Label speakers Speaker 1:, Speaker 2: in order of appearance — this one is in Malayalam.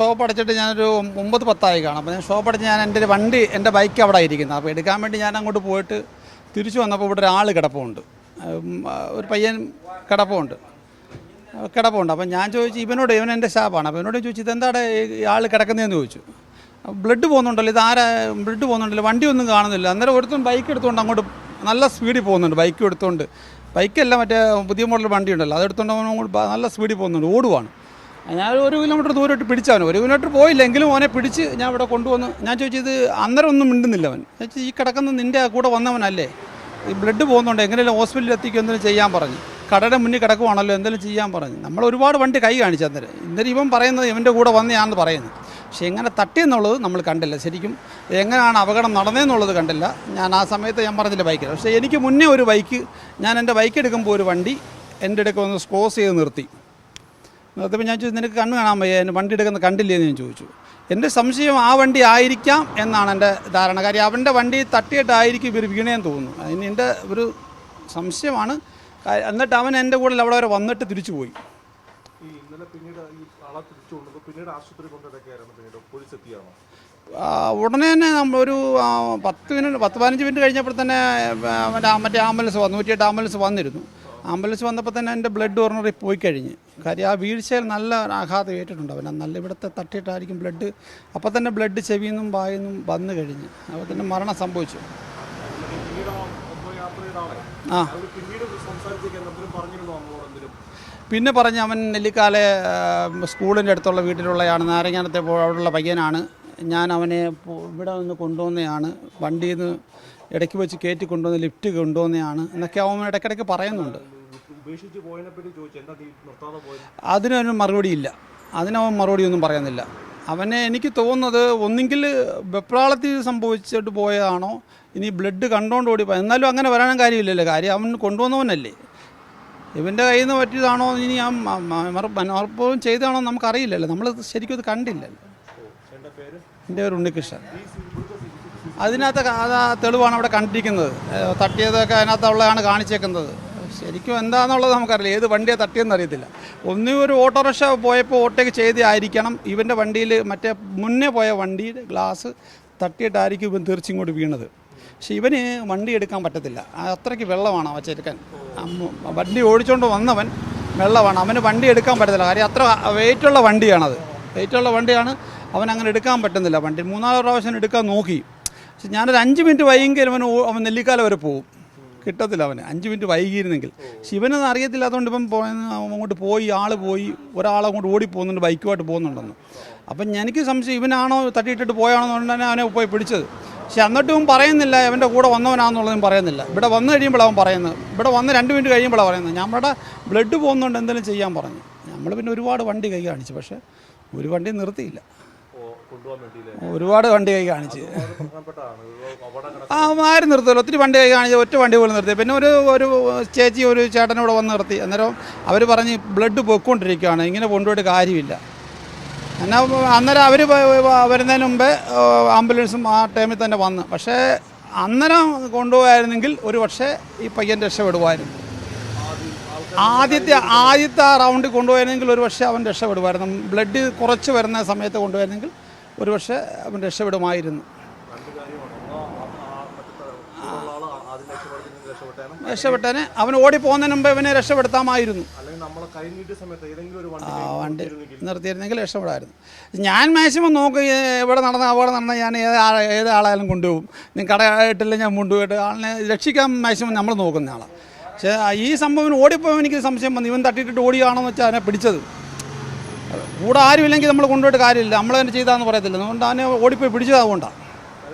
Speaker 1: ഷോപ്പ് അടച്ചിട്ട് ഞാനൊരു ഒമ്പത് പത്തായി കാണും. അപ്പോൾ ഞാൻ ഷോപ്പ് അടച്ച് ഞാൻ എന്റെ ഒരു വണ്ടി എന്റെ ബൈക്ക് അവിടെ ഇരിക്കുന്നത് അപ്പോൾ എടുക്കാൻ വേണ്ടി ഞാൻ അങ്ങോട്ട് പോയിട്ട് തിരിച്ചു വന്നപ്പോൾ ഇവിടെ ഒരാൾ കിടപ്പുണ്ട്. ഒരു പയ്യൻ കിടപ്പുണ്ട്. കിടപ്പുണ്ട്. അപ്പം ഞാൻ ചോദിച്ചു ഇവനോട് ഇവൻ എന്റെ സ്റ്റാഫാണ് അപ്പോൾ ഇവനോട് ചോദിച്ചു ഇതെന്താണ് ഈ ആൾ കിടക്കുന്നതെന്ന് ചോദിച്ചു. ബ്ലഡ് പോകുന്നുണ്ടല്ലോ ഇത് ആരാ? ബ്ലഡ് പോകുന്നുണ്ടല്ലോ വണ്ടിയൊന്നും കാണുന്നില്ല. അന്നേരം ഒരുത്തും ബൈക്ക് എടുത്തുകൊണ്ട് അങ്ങോട്ട് നല്ല സ്പീഡിൽ പോകുന്നുണ്ട് ബൈക്ക് എടുത്തുകൊണ്ട് ബൈക്കല്ല മറ്റേ പുതിയ മോഡൽ വണ്ടി ഉണ്ടല്ലോ അതെടുത്തുകൊണ്ട് നല്ല സ്പീഡിൽ പോകുന്നുണ്ട് ഓടുവാണ്. ഞാൻ ഒരു കിലോമീറ്റർ ദൂരോട്ട് പിടിച്ചവൻ ഒരു കിലോമീറ്റർ പോയില്ലെങ്കിലും അവനെ പിടിച്ച് ഞാൻ ഇവിടെ കൊണ്ടുവന്ന് ഞാൻ ചോദിച്ചത് അന്നേരം ഒന്നും മിണ്ടുന്നില്ല അവൻ. ഈ കിടക്കുന്ന നിന്റെ കൂടെ വന്നവനല്ലേ? ഈ ബ്ലഡ് പോകുന്നുണ്ട്? എങ്ങനെയല്ല ഹോസ്പിറ്റലിൽ എത്തിക്കും എന്തെങ്കിലും ചെയ്യാൻ പറഞ്ഞു. കടയുടെ മുന്നിൽ കിടക്കുവാണല്ലോ എന്തെങ്കിലും ചെയ്യാൻ പറഞ്ഞു. നമ്മൾ ഒരുപാട് വണ്ടി കൈ കാണിച്ചു അന്നേരം. ഇന്നലെ ഇവൻ പറയുന്നത് ഇവന്റെ കൂടെ വന്നയാണെന്ന് പറയുന്നു. പക്ഷേ എങ്ങനെ തട്ടി എന്നുള്ളത് നമ്മൾ കണ്ടില്ല. ശരിക്കും എങ്ങനെയാണ് അപകടം നടന്നതെന്നുള്ളത് കണ്ടില്ല. ഞാൻ ആ സമയത്ത് ഞാൻ പറഞ്ഞില്ല ബൈക്കിൽ പക്ഷേ എനിക്ക് മുന്നേ ഒരു ബൈക്ക് ഞാൻ എന്റെ ബൈക്ക് എടുക്കുമ്പോൾ ഒരു വണ്ടി എന്റെ ഇടയ്ക്ക് ഒന്ന് ക്രോസ് ചെയ്ത് നിർത്തി. നിർത്തിയപ്പോൾ ഞാൻ ചോദിച്ചു നിനക്ക് കണ്ണ് കാണാൻ വയ്യ? എന്റെ വണ്ടി എടുക്കുന്ന കണ്ടില്ലേ? എന്ന് ഞാൻ ചോദിച്ചു. എന്റെ സംശയം ആ വണ്ടി ആയിരിക്കാം എന്നാണ് എന്റെ ധാരണ. കാര്യം അവന്റെ വണ്ടി തട്ടിയിട്ടായിരിക്കും ഇവർ വീണേന്ന് തോന്നുന്നു. അതിന് എന്റെ ഒരു സംശയമാണ്. എന്നിട്ട് അവൻ എന്റെ കൂടെ അവിടെ വരെ വന്നിട്ട് തിരിച്ചു പോയി. ഉടനെ തന്നെ നമ്മൾ ഒരു പത്ത് മിനിറ്റ് പത്ത് പതിനഞ്ച് മിനിറ്റ് കഴിഞ്ഞപ്പോൾ തന്നെ മറ്റേ ആംബുലൻസ് വന്നു. നൂറ്റിയെട്ട് ആംബുലൻസ് വന്നിരുന്നു. ആംബുലൻസ് വന്നപ്പോൾ തന്നെ എന്റെ ബ്ലഡ് ഓർണറി പോയി കഴിഞ്ഞ്. കാര്യം ആ വീഴ്ചയിൽ നല്ല ആഘാതം ഏറ്റിട്ടുണ്ട് അവൻ നല്ല ഇവിടുത്തെ തട്ടിയിട്ടായിരിക്കും ബ്ലഡ്. അപ്പോൾ തന്നെ ബ്ലഡ് ചെവിയിൽ നിന്നും വന്നു കഴിഞ്ഞ്. അപ്പോൾ തന്നെ മരണം സംഭവിച്ചു.
Speaker 2: ആ.
Speaker 1: പിന്നെ പറഞ്ഞ് അവൻ നെല്ലിക്കാലെ സ്കൂളിന്റെ അടുത്തുള്ള വീട്ടിലുള്ളയാണ് നാരങ്ങാനത്തെ അവിടെയുള്ള പയ്യനാണ്. ഞാൻ അവനെ ഇവിടെ നിന്ന് കൊണ്ടുവന്നതാണ് വണ്ടിയിൽ നിന്ന് ഇടയ്ക്ക് വെച്ച് കയറ്റി കൊണ്ടുവന്ന് ലിഫ്റ്റ് കൊണ്ടുവന്നതാണ് എന്നൊക്കെ അവൻ ഇടയ്ക്കിടയ്ക്ക് പറയുന്നുണ്ട്.
Speaker 2: ഉപേക്ഷിച്ച് മറുപടി ഇല്ല അതിനവൻ മറുപടി ഒന്നും നിർത്താതെ പോയത്?
Speaker 1: അതിനൊരു മറുപടിയില്ല അതിനവൻ മറുപടിയൊന്നും പറയുന്നില്ല. അവനെ എനിക്ക് തോന്നുന്നത് ഒന്നെങ്കിൽ വെപ്രാളത്തിൽ സംഭവിച്ചിട്ട് പോയതാണോ ഇനി ബ്ലഡ് കണ്ടോണ്ട് ഓടി പോയി എന്നാലും അങ്ങനെ വരാനും കാര്യമില്ലല്ലോ. കാര്യം അവൻ കൊണ്ടുവന്നവനല്ലേ. ഇവന്റെ കയ്യിൽ നിന്ന് പറ്റിയതാണോ ഇനി ആ മനോർപ്പവും ചെയ്തതാണോ നമുക്കറിയില്ലല്ലോ. നമ്മൾ ശരിക്കും അത് കണ്ടില്ലല്ലോ.
Speaker 2: എന്റെ പേര്
Speaker 1: ഉണ്ണികൃഷ്ണൻ. അതിനകത്ത് തെളിവാണ് അവിടെ കണ്ടിരിക്കുന്നത്. തട്ടിയതൊക്കെ അതിനകത്തുള്ളതാണ് കാണിച്ചേക്കുന്നത്. ശരിക്കും എന്താണെന്നുള്ളത് നമുക്കറിയില്ല. ഏത് വണ്ടിയാണ് തട്ടിയെന്ന് അറിയത്തില്ല. ഒന്നും ഒരു ഓട്ടോറിക്ഷ പോയപ്പോൾ ഓട്ടേക്ക് ചെയ്തായിരിക്കണം ഇവന്റെ വണ്ടിയിൽ മറ്റേ മുന്നേ പോയ വണ്ടിയുടെ ഗ്ലാസ് തട്ടിയിട്ടായിരിക്കും ഇവൻ തീർച്ചയിങ്ങോട്ട് വീണത്. പക്ഷെ ഇവന് വണ്ടി എടുക്കാൻ പറ്റത്തില്ല. അത്രയ്ക്ക് വെള്ളമാണ് അവ ചെറുക്കൻ വണ്ടി ഓടിച്ചുകൊണ്ട് വന്നവൻ വെള്ളമാണ്. അവന് വണ്ടി എടുക്കാൻ പറ്റത്തില്ല. കാര്യം അത്ര വെയിറ്റുള്ള വണ്ടിയാണത്. വെയിറ്റുള്ള വണ്ടിയാണ് അവൻ അങ്ങനെ എടുക്കാൻ പറ്റുന്നില്ല. വണ്ടി മൂന്നാൽ പ്രാവശ്യം എടുക്കാൻ നോക്കി. പക്ഷെ ഞാനൊരു അഞ്ച് മിനിറ്റ് വൈകിയെങ്കിലും അവൻ അവൻ നെല്ലിക്കാല വരെ പോകും കിട്ടത്തില്ല അവന്. അഞ്ച് മിനിറ്റ് വൈകിയിരുന്നെങ്കിൽ. ഇവനൊന്നും അറിയത്തില്ലാത്തതുകൊണ്ട് ഇപ്പം അവൻ അങ്ങോട്ട് പോയി ആൾ പോയി ഒരാൾ അങ്ങോട്ട് ഓടി പോകുന്നുണ്ട് ബൈക്കുമായിട്ട് പോകുന്നുണ്ടെന്ന്. അപ്പം എനിക്ക് സംശയം ഇവനാണോ തട്ടിയിട്ടിട്ട് പോയാണോ എന്ന് തന്നെ അവനെ പോയി പിടിച്ചത്. പക്ഷെ എന്നിട്ടും പറയുന്നില്ല അവന്റെ കൂടെ വന്നവനാണെന്നുള്ളതും പറയുന്നില്ല. ഇവിടെ വന്നു കഴിയുമ്പോഴാണ് പറയുന്നത്. ഇവിടെ വന്ന് രണ്ട് മിനിറ്റ് കഴിയുമ്പോഴാണ് പറയുന്നത്. നമ്മുടെ ബ്ലഡ് പോകുന്നുണ്ട് എന്തെങ്കിലും ചെയ്യാൻ പറഞ്ഞു. നമ്മൾ പിന്നെ ഒരുപാട് വണ്ടി കൈ കാണിച്ചു. പക്ഷേ ഒരു വണ്ടി നിർത്തിയില്ല. ഒരുപാട് വണ്ടി കൈ കാണിച്ച്. ആ ആരും നിർത്തുമല്ലോ ഒത്തിരി വണ്ടി കൈ കാണിച്ച് ഒറ്റ വണ്ടി പോലും നിർത്തി. പിന്നെ ഒരു ഒരു ചേച്ചി ഒരു ചേട്ടനോട് വന്ന് നിർത്തി. അന്നേരം അവർ പറഞ്ഞ് ബ്ലഡ് പൊയ്ക്കൊണ്ടിരിക്കുകയാണ്. ഇങ്ങനെ കൊണ്ടുപോയിട്ട് കാര്യമില്ല. എന്നാൽ അന്നേരം അവർ വരുന്നതിന് മുമ്പേ ആംബുലൻസും ആ ടൈമിൽ തന്നെ വന്ന്. പക്ഷേ അന്നേരം കൊണ്ടുപോയായിരുന്നെങ്കിൽ ഒരു പക്ഷേ ഈ പയ്യൻ രക്ഷപ്പെടുമായിരുന്നു. ആദ്യത്തെ ആദ്യത്തെ ആ റൗണ്ടിൽ കൊണ്ടുപോയിരുന്നെങ്കിൽ ഒരു പക്ഷേ അവൻ രക്ഷപ്പെടുമായിരുന്നു. ബ്ലഡ് കുറച്ച് വരുന്ന സമയത്ത് കൊണ്ടുപോയിരുന്നെങ്കിൽ ഒരു പക്ഷേ അവൻ രക്ഷപ്പെടുമായിരുന്നു.
Speaker 2: രക്ഷപ്പെട്ടേനെ
Speaker 1: അവൻ ഓടി പോകുന്നതിന് മുമ്പ് ഇവനെ രക്ഷപ്പെടുത്താമായിരുന്നു.
Speaker 2: വണ്ടി
Speaker 1: നിർത്തിയിരുന്നെങ്കിൽ രക്ഷപ്പെടായിരുന്നു. ഞാൻ മാക്സിമം നോക്കി എവിടെ നടന്ന അവിടെ നടന്ന ഞാൻ ഏത് ഏത് ആളായാലും കൊണ്ടുപോകും. നീ കടയായിട്ടില്ല ഞാൻ കൊണ്ടുപോയിട്ട് ആളിനെ രക്ഷിക്കാൻ മാക്സിമം നമ്മൾ നോക്കുന്ന ആളാണ് പക്ഷേ ഈ സംഭവം ഓടിപ്പോയി എനിക്ക് സംശയം വന്നു. ഇവൻ തട്ടിയിട്ടിട്ട് ഓടിയാണോ എന്ന് വെച്ചാൽ അവനെ പിടിച്ചത്. കൂടെ ആരുമില്ലെങ്കിൽ നമ്മൾ കൊണ്ടുപോയിട്ട് കാര്യമില്ല. നമ്മൾ തന്നെ ചെയ്താന്ന് പറയത്തില്ല. അതുകൊണ്ട് അവനെ ഓടിപ്പോയി പിടിച്ചത് അതുകൊണ്ടാണ്